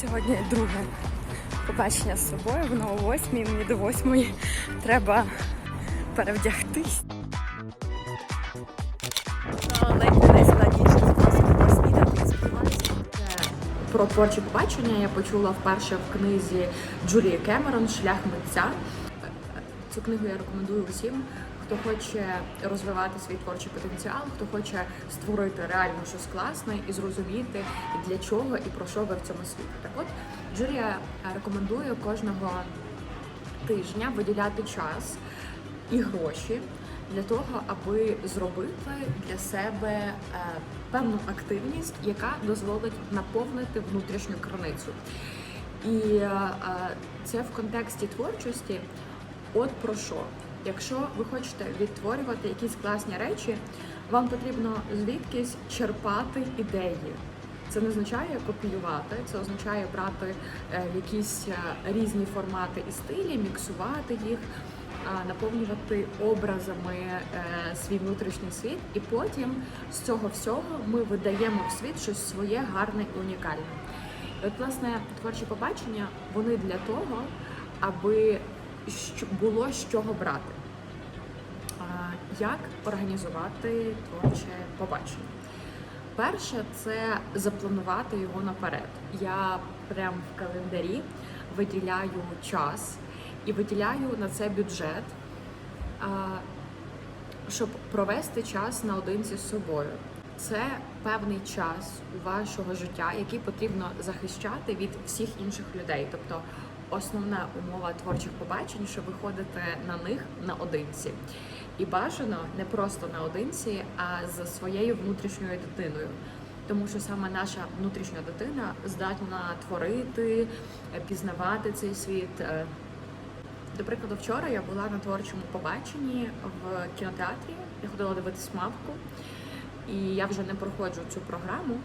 сьогодні друге побачення з собою. Воно о восьмій, мені до восьмої треба перевдягтись. Про творче побачення я почула вперше в книзі Джулії Кемерон Шлях митця. Цю книгу я рекомендую усім, хто хоче розвивати свій творчий потенціал, хто хоче створити реально щось класне і зрозуміти, для чого і про що ви в цьому світі. Так от Джулія рекомендує кожного тижня виділяти час і гроші для того, аби зробити для себе е, певну активність, яка дозволить наповнити внутрішню криницю. І е, це в контексті творчості. От про що? Якщо ви хочете відтворювати якісь класні речі, вам потрібно звідкись черпати ідеї. Це не означає копіювати, це означає брати е, якісь е, різні формати і стилі, міксувати їх, наповнювати образами е, свій внутрішній світ, і потім з цього всього ми видаємо в світ щось своє гарне і унікальне. І От, власне, творчі побачення вони для того, аби було з чого брати. Як організувати творче побачення? Перше, це запланувати його наперед. Я прям в календарі виділяю час і виділяю на це бюджет, щоб провести час наодинці з собою. Це певний час вашого життя, який потрібно захищати від всіх інших людей. Тобто основна умова творчих побачень, що ви ходите на них наодинці. І бажано не просто наодинці, а за своєю внутрішньою дитиною. Тому що саме наша внутрішня дитина здатна творити, е, пізнавати цей світ. Е, До прикладу, вчора я була на творчому побаченні в кінотеатрі. Я ходила дивитись мавку, і я вже не проходжу цю програму.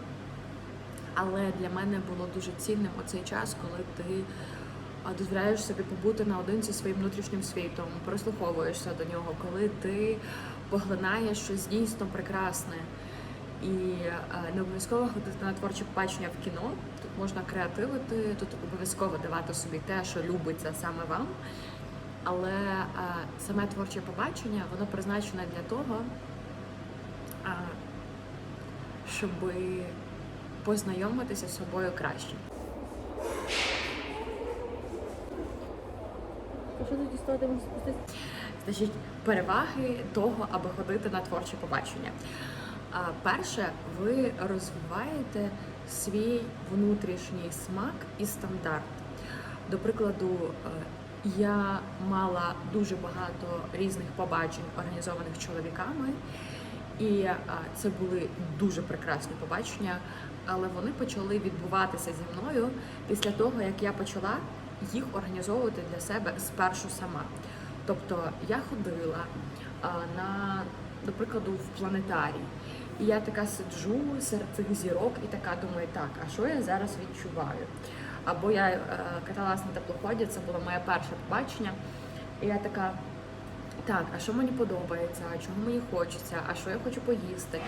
Але для мене було дуже цінним оцей час, коли ти дозволяєш собі побути наодинці своїм внутрішнім світом, прислуховуєшся до нього, коли ти поглинаєш щось дійсно прекрасне. І е, не обов'язково ходити на творче побачення в кіно. Тут можна креативити, тут обов'язково давати собі те, що любиться саме вам. Але е, саме творче побачення воно призначене для того, щоб познайомитися з собою краще. Що тоді стоїть спуститися? Значить, переваги того, аби ходити на творче побачення. Перше, ви розвиваєте свій внутрішній смак і стандарт. До прикладу, е, я мала дуже багато різних побачень, організованих чоловіками, і це були дуже прекрасні побачення, але вони почали відбуватися зі мною після того, як я почала їх організовувати для себе спершу сама. Тобто я ходила на, до прикладу, в планетарій. І я така сиджу серед цих зірок і така думаю, так, а що я зараз відчуваю? Або я е, каталась на теплоході, це було моє перше побачення. І я така, так, а що мені подобається, а чого мені хочеться, а що я хочу поїсти.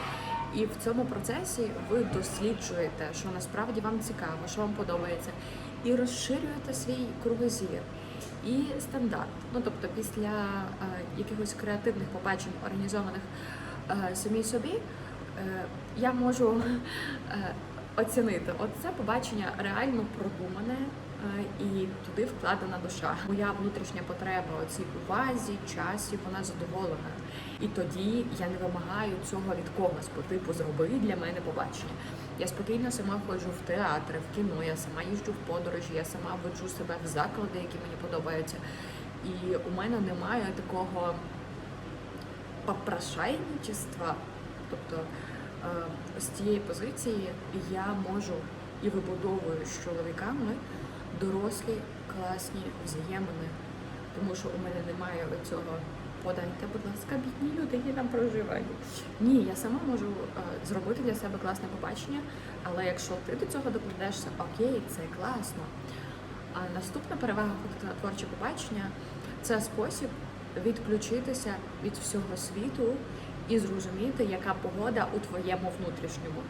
І в цьому процесі ви досліджуєте, що насправді вам цікаво, що вам подобається, і розширюєте свій кругозір і стандарт. Ну тобто, після е, якихось креативних побачень, організованих е, самі собі, е, я можу е, оцінити, от це побачення реально продумане. Е, І туди вкладена душа. Моя внутрішня потреба у цій увазі, часі, вона задоволена. І тоді я не вимагаю цього від когось по типу зроби для мене побачення. Я спокійно сама ходжу в театри, в кіно, я сама їжджу в подорожі, я сама веджу себе в заклади, які мені подобаються. І у мене немає такого попрошайничества. Тобто е, з цієї позиції я можу і вибудовую з чоловіками дорослі класні взаємини, тому що у мене немає цього подайте, будь ласка, бідні люди, які там проживають. Ні, я сама можу е, зробити для себе класне побачення, але якщо ти до цього докладешся, окей, це класно. А наступна перевага ходити творче побачення це спосіб відключитися від всього світу і зрозуміти, яка погода у твоєму внутрішньому.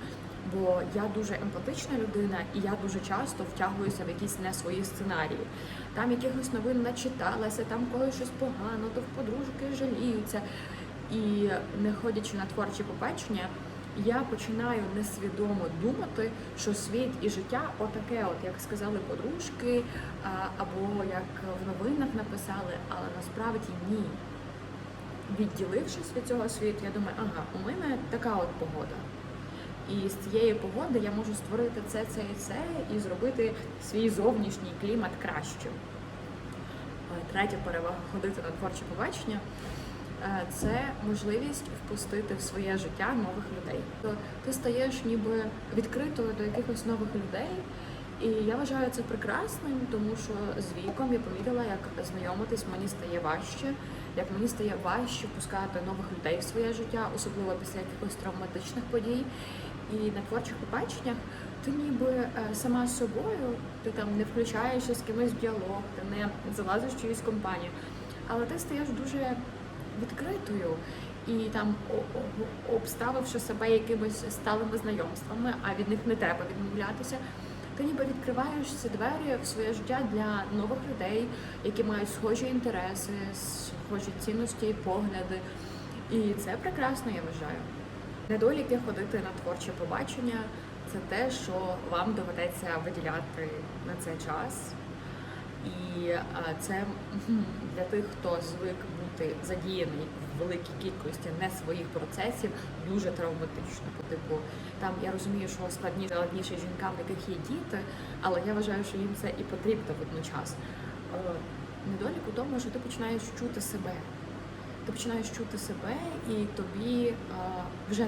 Бо я дуже емпатична людина, і я дуже часто втягуюся в якісь не свої сценарії. Там якихось новин начиталася, там когось щось погано, то в подружки жаліються. І не ходячи на творчі побачення, я починаю несвідомо думати, що світ і життя отаке, от як сказали подружки, або як в новинах написали, але насправді ні. Відділившись від цього світу, я думаю, ага, у мене така от погода. І з цієї погоди я можу створити це, це і це, і зробити свій зовнішній клімат кращим. Е, Третя перевага ходити на творче побачення е, це можливість впустити в своє життя нових людей. То Ти стаєш ніби відкритою до якихось нових людей. І я вважаю це прекрасним, тому що з віком я помітила, як знайомитись мені стає важче, як мені стає важче пускати нових людей в своє життя, особливо після якихось травматичних подій. І на творчих побаченнях ти ніби е, сама собою, ти там не включаєшся з кимось в діалог, ти не залазиш в чиюсь компанію, але ти стаєш дуже відкритою і там обставивши себе якимись сталими знайомствами, а від них не треба відмовлятися. Ти ніби відкриваєш ці двері в своє життя для нових людей, які мають схожі інтереси, схожі цінності і погляди. І це прекрасно, я вважаю. Недоліки ходити на творче побачення це те, що вам доведеться виділяти на це час. І це для тих, хто звик бути задіяний в великій кількості не своїх процесів, дуже травматично. Типу, там я розумію, що складніше складніше жінкам, в яких є діти, але я вважаю, що їм це і потрібно водночас. Е, Недолік у тому, що ти починаєш чути себе. Ти починаєш чути себе, і тобі вже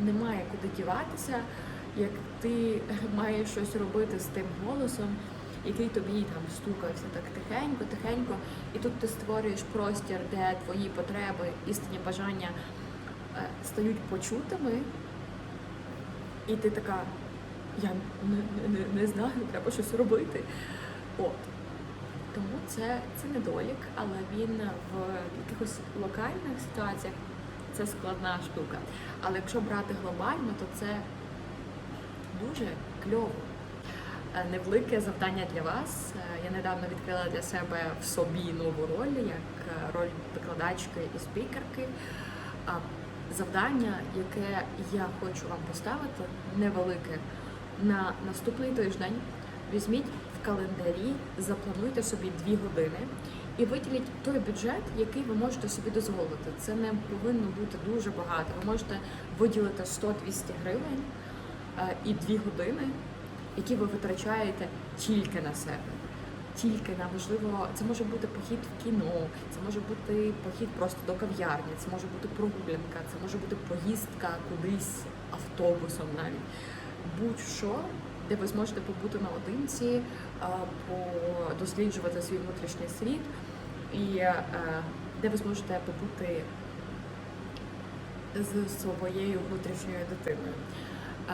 немає куди діватися, як ти маєш щось робити з тим голосом, який тобі там стукався так тихенько, тихенько, і тут ти створюєш простір, де твої потреби, істинні бажання е, стають почутими, і ти така, я не, не, не знаю, треба щось робити. От. Тому це, це недолік, але він в якихось локальних ситуаціях це складна штука. Але якщо брати глобально, то це дуже кльово. Е, Невелике завдання для вас. Е, Я недавно відкрила для себе в собі нову роль, як е, роль викладачки і спікерки. Завдання, яке я хочу вам поставити, невелике, на наступний тиждень візьміть календарі, заплануйте собі дві години і виділіть той бюджет, який ви можете собі дозволити. Це не повинно бути дуже багато. Ви можете виділити 100-200 гривень е, і дві години, які ви витрачаєте тільки на себе. Тільки на можливо, це може бути похід в кіно, це може бути похід просто до кав'ярні, це може бути прогулянка, це може бути поїздка кудись автобусом навіть. Будь-що, де ви зможете побути наодинці, а, подосліджувати свій внутрішній світ, і е, де ви зможете побути з своєю внутрішньою дитиною. Е,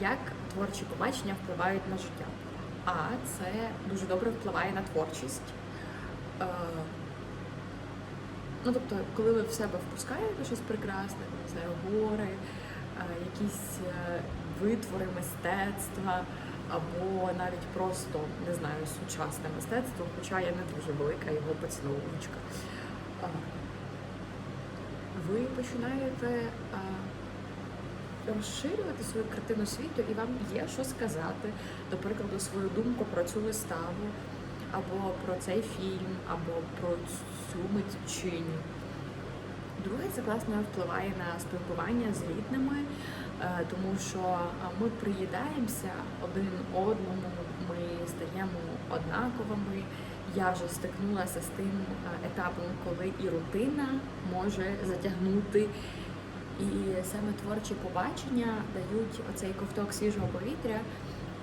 Як творчі побачення впливають на життя? А це дуже добре впливає на творчість. Е, Ну, тобто, коли ви в себе впускаєте щось прекрасне, не знаю, гори, е, якісь е, витвори мистецтва, або навіть просто не знаю, сучасне мистецтво, хоча я не дуже велика його поціновувачка. Ви починаєте розширювати свою картину світу, і вам є що сказати, до прикладу, свою думку про цю виставу, або про цей фільм, або про цю митчиню. Друге, це класно впливає на спілкування з рідними, е, тому що е, ми приїдаємося один одному, ми стаємо однаковими. Я вже стикнулася з тим е, етапом, коли і рутина може затягнути. І саме творчі побачення дають оцей ковток свіжого повітря,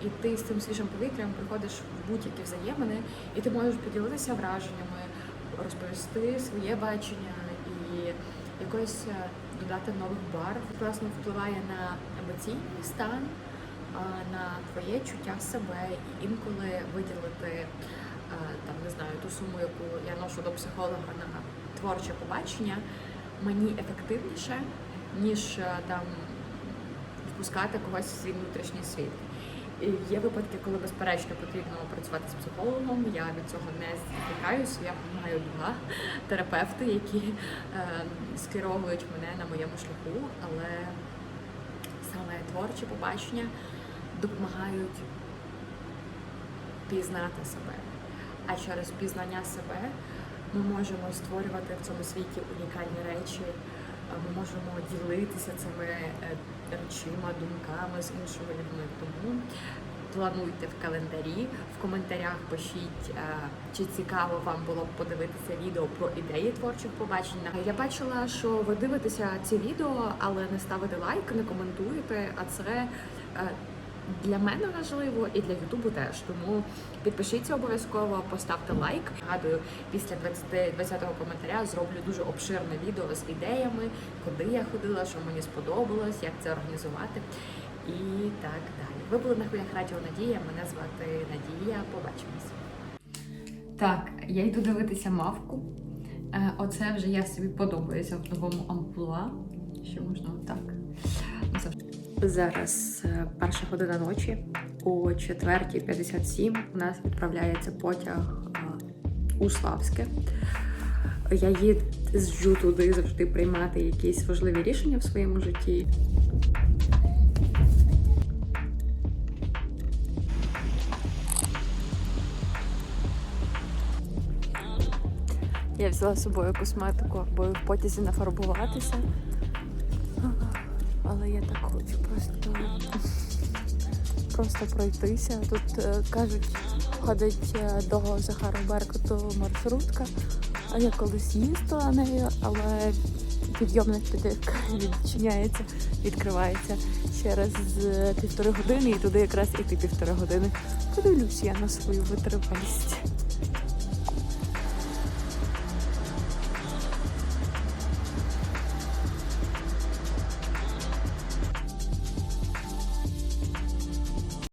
і ти з цим свіжим повітрям приходиш в будь-які взаємини, і ти можеш поділитися враженнями, розповісти своє бачення і якось е, додати нових барв. Класно впливає на емоційний стан, на твоє чуття себе і інколи виділити е, там не знаю ту суму, яку я ношу до психолога на творче побачення, мені ефективніше, ніж е, там впускати когось в свій внутрішній світ. Є випадки, коли безперечно потрібно працювати з психологом. Я від цього не звикаюся. Я маю два терапевти, які е, скеровують мене на моєму шляху, але саме творчі побачення допомагають пізнати себе. А через пізнання себе ми можемо створювати в цьому світі унікальні речі. Ми можемо ділитися цими речима, думками з іншими людьми. Тому плануйте в календарі, в коментарях пишіть, е, чи цікаво вам було б подивитися відео про ідеї творчих побачень. Я бачила, що ви дивитеся ці відео, але не ставите лайк, не коментуєте. А це е, для мене важливо і для Ютубу теж. Тому підпишіться обов'язково, поставте лайк. Нагадую, після 20 20-го коментаря зроблю дуже обширне відео з ідеями, куди я ходила, що мені сподобалось, як це організувати. І так далі. Ви були на хвилях Радіо Надія. Мене звати Надія. Побачимось. Так, я йду дивитися мавку. Е, Оце вже я собі подобаюся в новому амплуа. Що можна отак. Зараз е, перша година ночі. О 4.57 у нас відправляється потяг е, у Славське. Я їжджу туди завжди приймати якісь важливі рішення в своєму житті. Я взяла з собою косметику, аби в потязі нафарбуватися. Але я так хочу просто, просто пройтися. Тут е, кажуть, ходить е, до Захара Беркуту маршрутка. А я колись їздила нею, але підйомник туди відчиняється, відкривається через е, півтори години, і туди якраз іти півтори години. Подивлюсь я на свою витривалість.